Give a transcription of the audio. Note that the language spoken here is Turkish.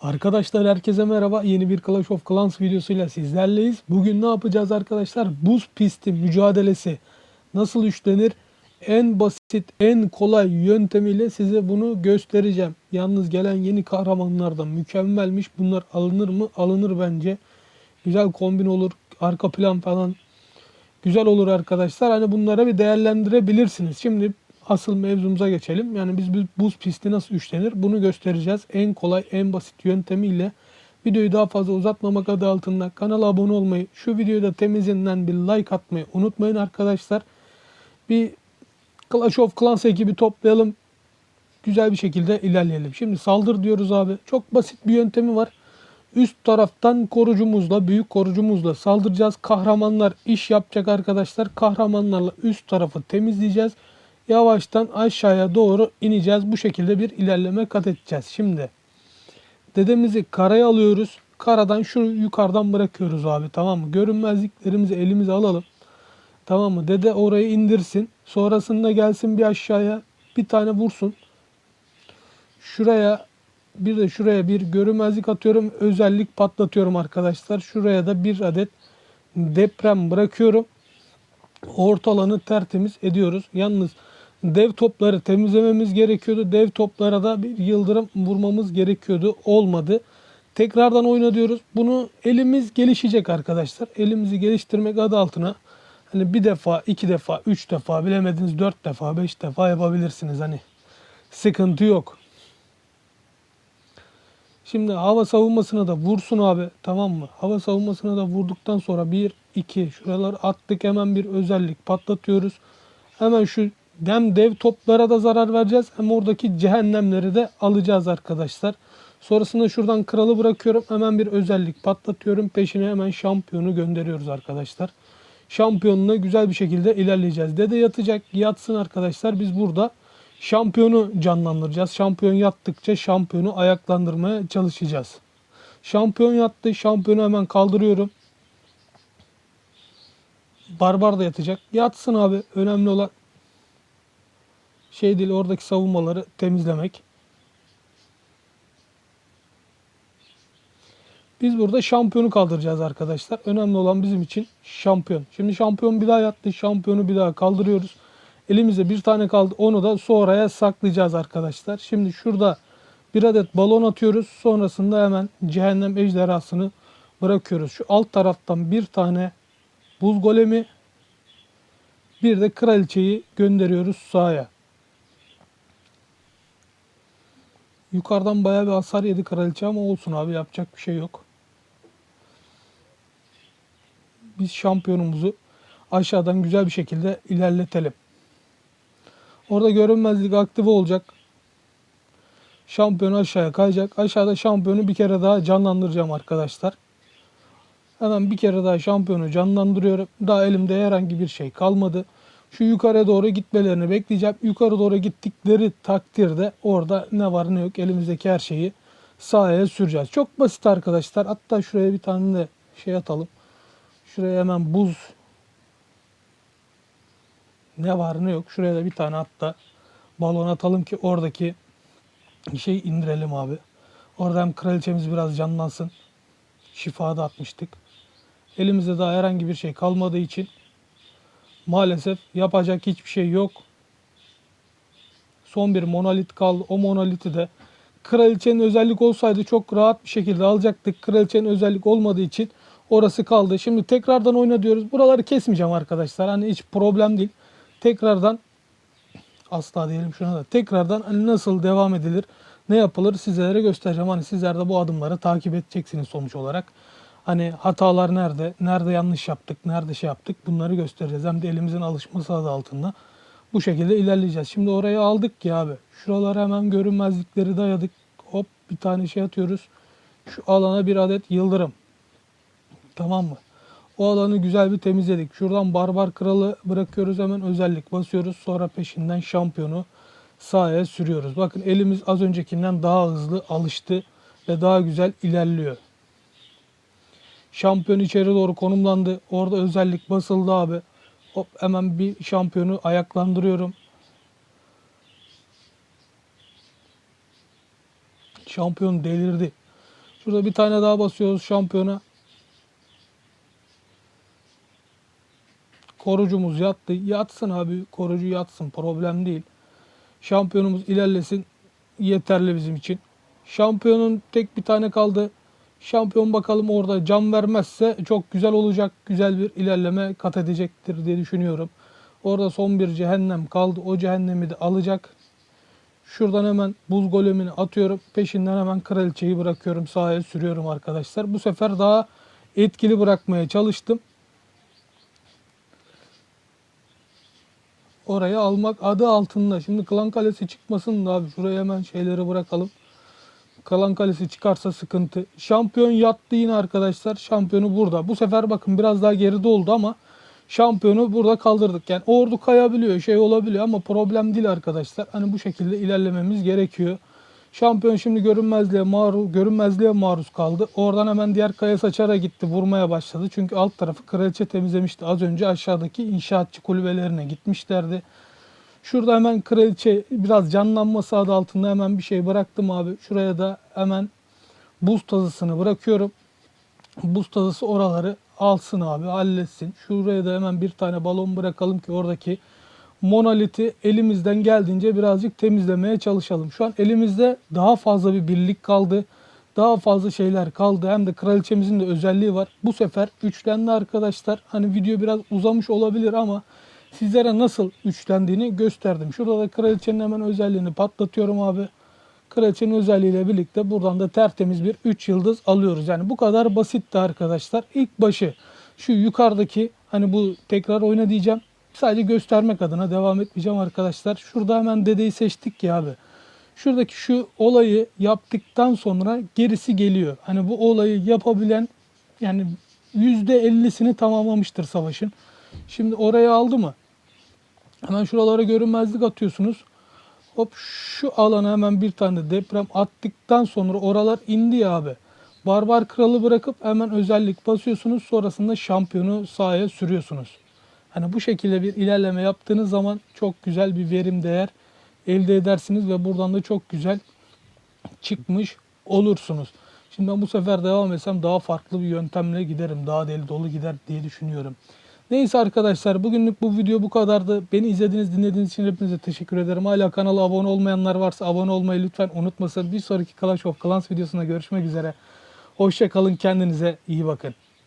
Arkadaşlar herkese merhaba. Yeni bir Clash of Clans videosuyla sizlerleyiz. Bugün ne yapacağız arkadaşlar? Buz pisti mücadelesi nasıl üçlenir? En basit, en kolay yöntemiyle size bunu göstereceğim. Yalnız gelen yeni kahramanlardan mükemmelmiş. Bunlar alınır mı? Alınır bence. Güzel kombin olur. Arka plan falan güzel olur arkadaşlar. Hani bunlara bir değerlendirebilirsiniz. Şimdi asıl mevzumuza geçelim. Yani biz bu buz pisti nasıl üçlenir bunu göstereceğiz. En kolay, en basit yöntemiyle videoyu daha fazla uzatmamak adı altında kanala abone olmayı, şu videoda temizinden bir like atmayı unutmayın arkadaşlar. Bir Clash of Clans ekibi toplayalım. Güzel bir şekilde ilerleyelim. Şimdi saldır diyoruz abi. Çok basit bir yöntemi var. Üst taraftan korucumuzla, büyük korucumuzla saldıracağız. Kahramanlar iş yapacak arkadaşlar. Kahramanlarla üst tarafı temizleyeceğiz. Yavaştan aşağıya doğru ineceğiz. Bu şekilde bir ilerleme kat edeceğiz. Şimdi dedemizi karaya alıyoruz. Karadan şu yukarıdan bırakıyoruz abi tamam mı? Görünmezliklerimizi elimize alalım. Tamam mı? Dede orayı indirsin. Sonrasında gelsin bir aşağıya bir tane vursun. Şuraya bir de şuraya bir görünmezlik atıyorum. Özellik patlatıyorum arkadaşlar. Şuraya da bir adet deprem bırakıyorum. Orta alanı tertemiz ediyoruz. Yalnız dev topları temizlememiz gerekiyordu. Dev toplara da bir yıldırım vurmamız gerekiyordu. Olmadı. Tekrardan oyna diyoruz. Bunu elimiz gelişecek arkadaşlar. Elimizi geliştirmek adı altına hani bir defa, iki defa, üç defa bilemediniz dört defa, beş defa yapabilirsiniz. Hani sıkıntı yok. Şimdi hava savunmasına da vursun abi tamam mı? Hava savunmasına da vurduktan sonra 1, 2 şuralar attık hemen bir özellik patlatıyoruz. Hemen şu hem dev toplara da zarar vereceğiz hem oradaki cehennemleri de alacağız arkadaşlar. Sonrasında şuradan kralı bırakıyorum. Hemen bir özellik patlatıyorum. Peşine hemen şampiyonu gönderiyoruz arkadaşlar. Şampiyonuna güzel bir şekilde ilerleyeceğiz. Dede yatacak. Yatsın arkadaşlar. Biz burada şampiyonu canlandıracağız. Şampiyon yattıkça şampiyonu ayaklandırmaya çalışacağız. Şampiyon yattı. Şampiyonu hemen kaldırıyorum. Barbar da yatacak. Yatsın abi. Önemli olan şey değil oradaki savunmaları temizlemek. Biz burada şampiyonu kaldıracağız arkadaşlar. Önemli olan bizim için şampiyon. Şimdi şampiyon bir daha yattı. Şampiyonu bir daha kaldırıyoruz. Elimizde bir tane kaldı. Onu da sonraya saklayacağız arkadaşlar. Şimdi şurada bir adet balon atıyoruz. Sonrasında hemen cehennem ejderhasını bırakıyoruz. Şu alt taraftan bir tane buz golemi bir de kraliçeyi gönderiyoruz sahaya. Yukarıdan bayağı bir hasar yedi kraliçe ama olsun abi yapacak bir şey yok. Biz şampiyonumuzu aşağıdan güzel bir şekilde ilerletelim. Orada görünmezlik aktive olacak. Şampiyon aşağıya kayacak. Aşağıda şampiyonu bir kere daha canlandıracağım arkadaşlar. Hemen bir kere daha şampiyonu canlandırıyorum. Daha elimde herhangi bir şey kalmadı. Şu yukarıya doğru gitmelerini bekleyeceğim. Yukarı doğru gittikleri takdirde orada ne var ne yok elimizdeki her şeyi sahaya süreceğiz. Çok basit arkadaşlar. Hatta şuraya bir tane de şey atalım. Şuraya hemen buz ne var ne yok. Şuraya da bir tane hatta balon atalım ki oradaki şey indirelim abi. Orada hem kraliçemiz biraz canlansın. Şifa da atmıştık. Elimizde daha herhangi bir şey kalmadığı için maalesef yapacak hiçbir şey yok. Son bir monolit kaldı. O monoliti de kraliçenin özellik olsaydı çok rahat bir şekilde alacaktık. Kraliçenin özellik olmadığı için orası kaldı. Şimdi tekrardan oyna diyoruz. Buraları kesmeyeceğim arkadaşlar. Hani hiç problem değil. Tekrardan asla diyelim şuna da tekrardan hani nasıl devam edilir ne yapılır sizlere göstereceğim. Hani sizler de bu adımları takip edeceksiniz sonuç olarak. Hani hatalar nerede, nerede yanlış yaptık, nerede şey yaptık bunları göstereceğiz. Hem de elimizin alışması adı altında. Bu şekilde ilerleyeceğiz. Şimdi oraya aldık ki abi. Şuralara hemen görünmezlikleri dayadık. Hop bir tane şey atıyoruz. Şu alana bir adet yıldırım. Tamam mı? O alanı güzel bir temizledik. Şuradan barbar kralı bırakıyoruz hemen özellik basıyoruz. Sonra peşinden şampiyonu sahaya sürüyoruz. Bakın elimiz az öncekinden daha hızlı alıştı ve daha güzel ilerliyor. Şampiyon içeri doğru konumlandı. Orada özellik basıldı abi. Hop hemen bir şampiyonu ayaklandırıyorum. Şampiyon delirdi. Şurada bir tane daha basıyoruz şampiyona. Korucumuz yattı. Yatsın abi. Korucu yatsın. Problem değil. Şampiyonumuz ilerlesin. Yeterli bizim için. Şampiyonun tek bir tane kaldı. Şampiyon bakalım orada can vermezse çok güzel olacak. Güzel bir ilerleme kat edecektir diye düşünüyorum. Orada son bir cehennem kaldı. O cehennemi de alacak. Şuradan hemen buz golemini atıyorum. Peşinden hemen kraliçeyi bırakıyorum. Sahaya sürüyorum arkadaşlar. Bu sefer daha etkili bırakmaya çalıştım. Oraya almak adı altında. Şimdi klan kalesi çıkmasın da abi. Şuraya hemen şeyleri bırakalım. Kalan kalesi çıkarsa sıkıntı. Şampiyon yattı yine arkadaşlar. Şampiyonu burada. Bu sefer bakın biraz daha geride oldu ama şampiyonu burada kaldırdık. Yani ordu kayabiliyor, şey olabiliyor ama problem değil arkadaşlar. Hani bu şekilde ilerlememiz gerekiyor. Şampiyon şimdi görünmezliğe maruz, görünmezliğe maruz kaldı. Oradan hemen diğer kaya saçara gitti. Vurmaya başladı. Çünkü alt tarafı kraliçe temizlemişti. Az önce aşağıdaki inşaatçı kulübelerine gitmişlerdi. Şurada hemen kraliçe biraz canlanması adı altında hemen bir şey bıraktım abi. Şuraya da hemen buz tazısını bırakıyorum. Buz tazısı oraları alsın abi halletsin. Şuraya da hemen bir tane balon bırakalım ki oradaki monoliti elimizden geldiğince birazcık temizlemeye çalışalım. Şu an elimizde daha fazla bir birlik kaldı. Daha fazla şeyler kaldı. Hem de kraliçemizin de özelliği var. Bu sefer üçlendi arkadaşlar. Hani video biraz uzamış olabilir ama sizlere nasıl üçlendiğini gösterdim. Şurada da kraliçenin hemen özelliğini patlatıyorum abi. Kraliçenin özelliğiyle birlikte buradan da tertemiz bir 3 yıldız alıyoruz. Yani bu kadar basitti arkadaşlar. İlk başı şu yukarıdaki hani bu tekrar oyna diyeceğim. Sadece göstermek adına devam etmeyeceğim arkadaşlar. Şurada hemen dedeyi seçtik ya abi. Şuradaki şu olayı yaptıktan sonra gerisi geliyor. Hani bu olayı yapabilen yani %50'sini tamamlamıştır savaşın. Şimdi oraya aldı mı? Hemen şuralara görünmezlik atıyorsunuz. Hop şu alana hemen bir tane deprem attıktan sonra oralar indi ya abi. Barbar kralı bırakıp hemen özellik basıyorsunuz. Sonrasında şampiyonu sahaya sürüyorsunuz. Hani bu şekilde bir ilerleme yaptığınız zaman çok güzel bir verim değer elde edersiniz ve buradan da çok güzel çıkmış olursunuz. Şimdi ben bu sefer devam etsem daha farklı bir yöntemle giderim. Daha deli dolu gider diye düşünüyorum. Neyse arkadaşlar bugünlük bu video bu kadardı. Beni izlediğiniz dinlediğiniz için hepinize teşekkür ederim. Hala kanala abone olmayanlar varsa abone olmayı lütfen unutmasın. Bir sonraki Clash of Clans videosunda görüşmek üzere. Hoşça kalın kendinize iyi bakın.